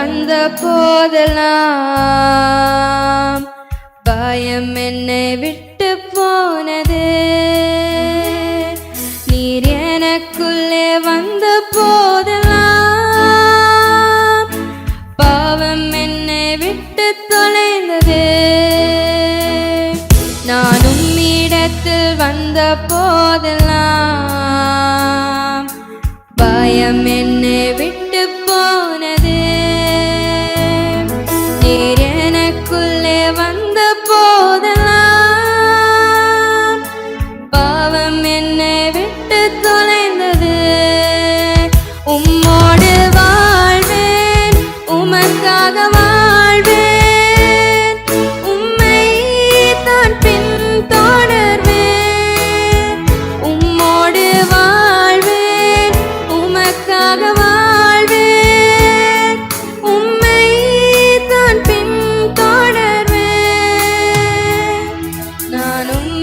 வந்த போதெல்லாம் பயம் என்னை விட்டு போனது.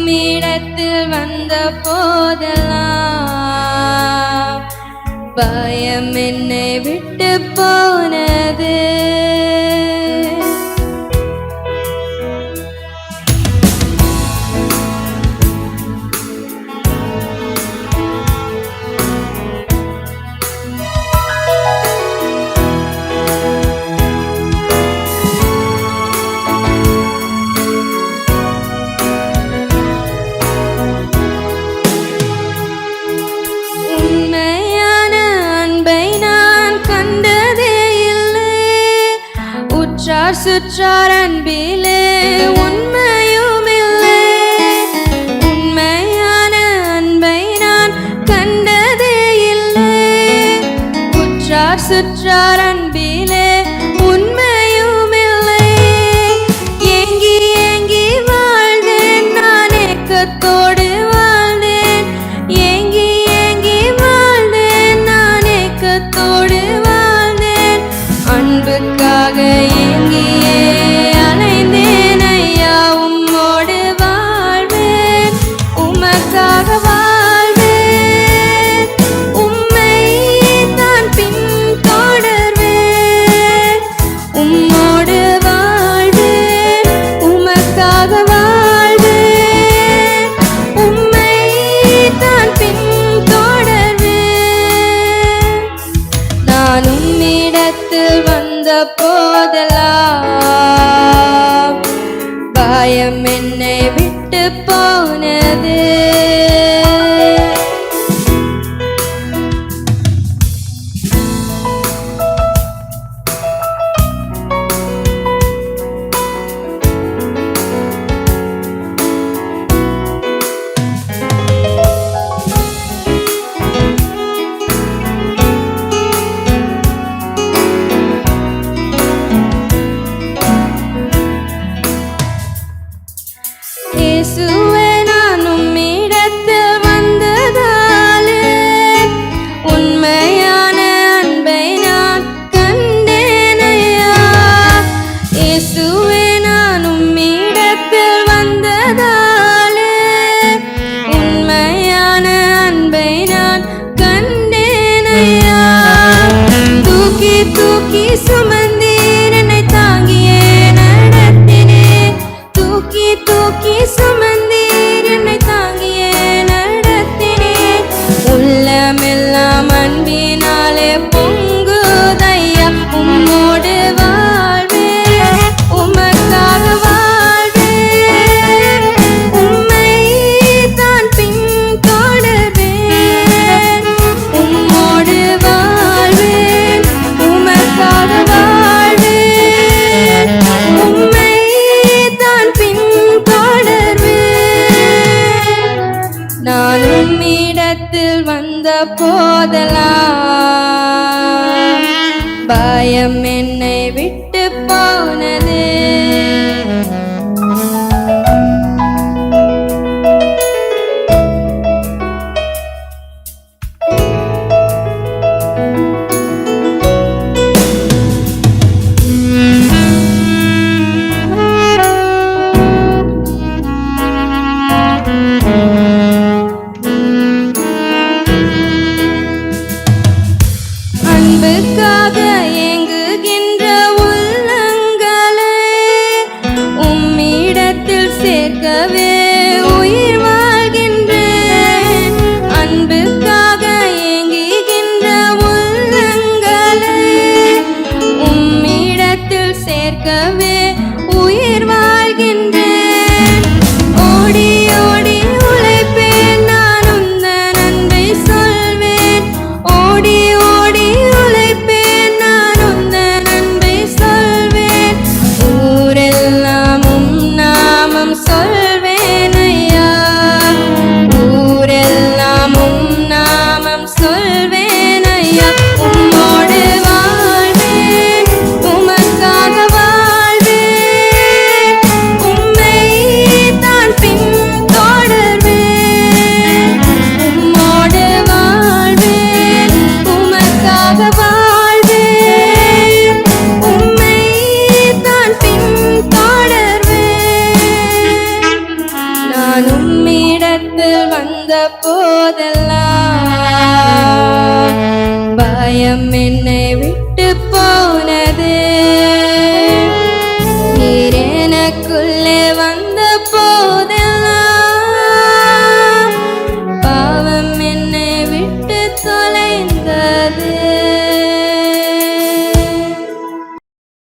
உம்மிடத்தில் வந்த போதெல்லாம் பயம் என்னை விட்டு போனது. உற்றார் சுற்றார் அன்பிலே உண்மையும் இல்லை உண்மையான அன்பை நான் கண்டதே இல்லை. உற்றார் சுற்றார் அன்பிலே காயம் என்னை விட்டு போனது. உலகமெல்லாம் அன்பினாலே வந்த போதெல்லாம் பயம் என்னை விட்டு வந்த போதெல்லாம் பயம் என்னை விட்டு போனது. நீர் எனக்குள்ளே வந்த போ